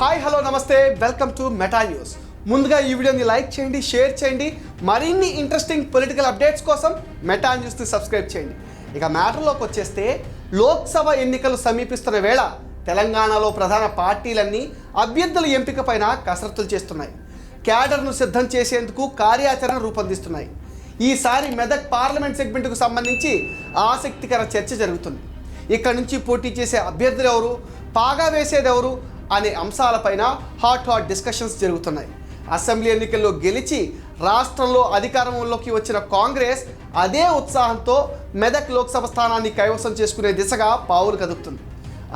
Hi hello నమస్తే. Welcome to Meta news ముందుగా ఈ వీడియోని లైక్ చేయండి షేర్ చేయండి. మరిన్ని ఇంట్రెస్టింగ్ పొలిటికల్ అప్డేట్స్ కోసం మెటా న్యూస్ని సబ్స్క్రైబ్ చేయండి. ఇక మ్యాటర్లోకి వచ్చేస్తే లోక్సభ ఎన్నికలు సమీపిస్తున్న వేళ తెలంగాణలో ప్రధాన పార్టీలన్నీ అభ్యర్థుల ఎంపిక పైన కసరత్తులు చేస్తున్నాయి. క్యాడర్ను సిద్ధం చేసేందుకు కార్యాచరణ రూపొందిస్తున్నాయి. ఈసారి మెదక్ పార్లమెంట్ సెగ్మెంట్కు సంబంధించి ఆసక్తికర చర్చ జరుగుతుంది. ఇక్కడ నుంచి పోటీ చేసే అభ్యర్థులు ఎవరు? పాగా వేసేది ఎవరు? అనే అంశాలపైన హాట్ హాట్ డిస్కషన్స్ జరుగుతున్నాయి. అసెంబ్లీ ఎన్నికల్లో గెలిచి రాష్ట్రంలో అధికారంలోకి వచ్చిన కాంగ్రెస్ అదే ఉత్సాహంతో మెదక్ లోక్సభ స్థానాన్ని కైవసం చేసుకునే దిశగా పావులు కదుపుతుంది.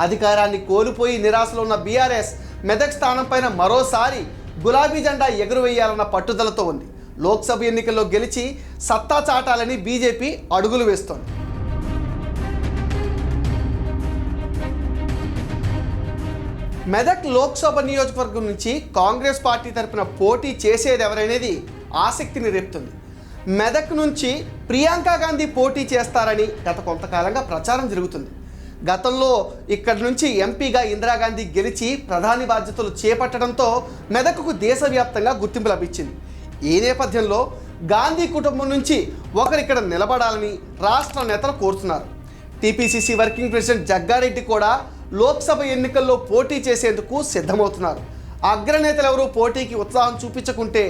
అధికారాన్ని కోల్పోయి నిరాశలో ఉన్న బీఆర్ఎస్ మెదక్ స్థానంపైన మరోసారి గులాబీ జెండా ఎగురవేయాలన్న పట్టుదలతో ఉంది. లోక్సభ ఎన్నికల్లో గెలిచి సత్తా చాటాలని బీజేపీ అడుగులు వేస్తోంది. మెదక్ లోక్సభ నియోజకవర్గం నుంచి కాంగ్రెస్ పార్టీ తరపున పోటీ చేసేది ఎవరనేది ఆసక్తిని రేపుతుంది. మెదక్ నుంచి ప్రియాంక గాంధీ పోటీ చేస్తారని గత కొంతకాలంగా ప్రచారం జరుగుతుంది. గతంలో ఇక్కడి నుంచి ఎంపీగా ఇందిరాగాంధీ గెలిచి ప్రధాని బాధ్యతలు చేపట్టడంతో మెదక్కు దేశవ్యాప్తంగా గుర్తింపు లభించింది. ఈ నేపథ్యంలో గాంధీ కుటుంబం నుంచి ఒకరు ఇక్కడ నిలబడాలని రాష్ట్ర నేతలు కోరుతున్నారు. టీపీసీసీ వర్కింగ్ ప్రెసిడెంట్ జగ్గారెడ్డి కూడా లోక్సభ ఎన్నికల్లో పోటీ చేసేందుకు సిద్ధమవుతున్నారు. అగ్రనేతలు ఎవరూ పోటీకి ఉత్సాహం చూపించకుంటే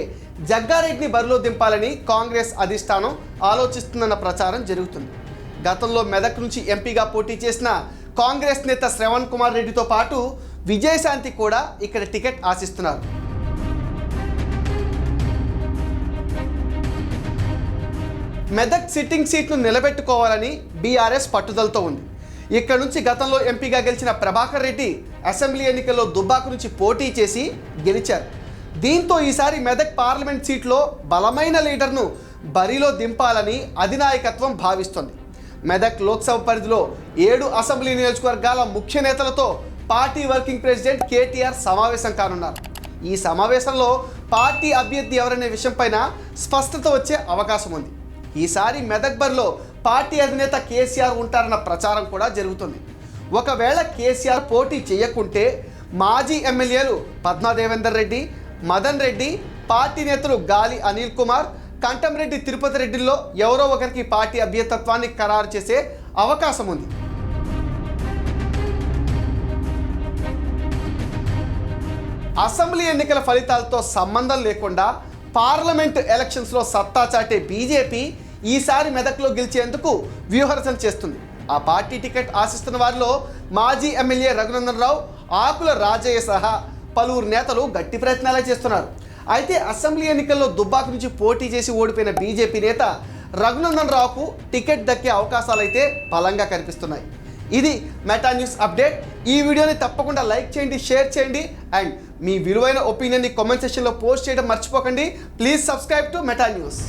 జగ్గారెడ్డిని బరిలో దింపాలని కాంగ్రెస్ అధిష్టానం ఆలోచిస్తుందన్న ప్రచారం జరుగుతుంది. గతంలో మెదక్ నుంచి ఎంపీగా పోటీ చేసిన కాంగ్రెస్ నేత శ్రవణ్ కుమార్ రెడ్డితో పాటు విజయశాంతి కూడా ఇక్కడ టికెట్ ఆశిస్తున్నారు. మెదక్ సిట్టింగ్ సీట్ను నిలబెట్టుకోవాలని బీఆర్ఎస్ పట్టుదలతో ఉంది. ఇక్కడ నుంచి గతంలో ఎంపీగా గెలిచిన ప్రభాకర్ రెడ్డి అసెంబ్లీ ఎన్నికల్లో దుబ్బాక నుంచి పోటీ చేసి గెలిచారు. దీంతో ఈసారి మెదక్ పార్లమెంట్ సీట్లో బలమైన లీడర్ను బరిలో దింపాలని అధినాయకత్వం భావిస్తోంది. మెదక్ లోక్సభ పరిధిలో ఏడు అసెంబ్లీ నియోజకవర్గాల ముఖ్య నేతలతో పార్టీ వర్కింగ్ ప్రెసిడెంట్ కేటీఆర్ సమావేశం కానున్నారు. ఈ సమావేశంలో పార్టీ అభ్యర్థి ఎవరనే విషయంపైన స్పష్టత వచ్చే అవకాశం ఉంది. ఈసారి మెదక్బర్లో పార్టీ అధినేత కేసీఆర్ ఉంటారన్న ప్రచారం కూడా జరుగుతుంది. ఒకవేళ కేసీఆర్ పోటీ చేయకుంటే మాజీ ఎమ్మెల్యేలు పద్మాదేవేందర్ రెడ్డి మదన్ రెడ్డి పార్టీ నేతలు గాలి అనిల్ కుమార్ కంటంరెడ్డి తిరుపతి రెడ్డిల్లో ఎవరో ఒకరికి పార్టీ అభ్యర్థత్వాన్ని ఖరారు చేసే అవకాశం ఉంది. అసెంబ్లీ ఎన్నికల ఫలితాలతో సంబంధం లేకుండా పార్లమెంట్ ఎలక్షన్స్లో సత్తా చాటే బీజేపీ ఈసారి మెదక్లో గెలిచేందుకు వ్యూహరచన చేస్తుంది. ఆ పార్టీ టికెట్ ఆశిస్తున్న వారిలో మాజీ ఎమ్మెల్యే రఘునందన్ రావు ఆకుల రాజయ్య సహా పలువురు నేతలు గట్టి ప్రయత్నాలే చేస్తున్నారు. అయితే అసెంబ్లీ ఎన్నికల్లో దుబ్బాక నుంచి పోటీ చేసి ఓడిపోయిన బీజేపీ నేత రఘునందన్ రావుకు టికెట్ దక్కే అవకాశాలైతే బలంగా కనిపిస్తున్నాయి. ఇది మెటా న్యూస్ అప్డేట్. ఈ వీడియోని తప్పకుండా లైక్ చేయండి షేర్ చేయండి అండ్ మీ విలువైన ఒపీనియన్ని కామెంట్ సెక్షన్లో పోస్ట్ చేయడం మర్చిపోకండి. Please subscribe to Meta News.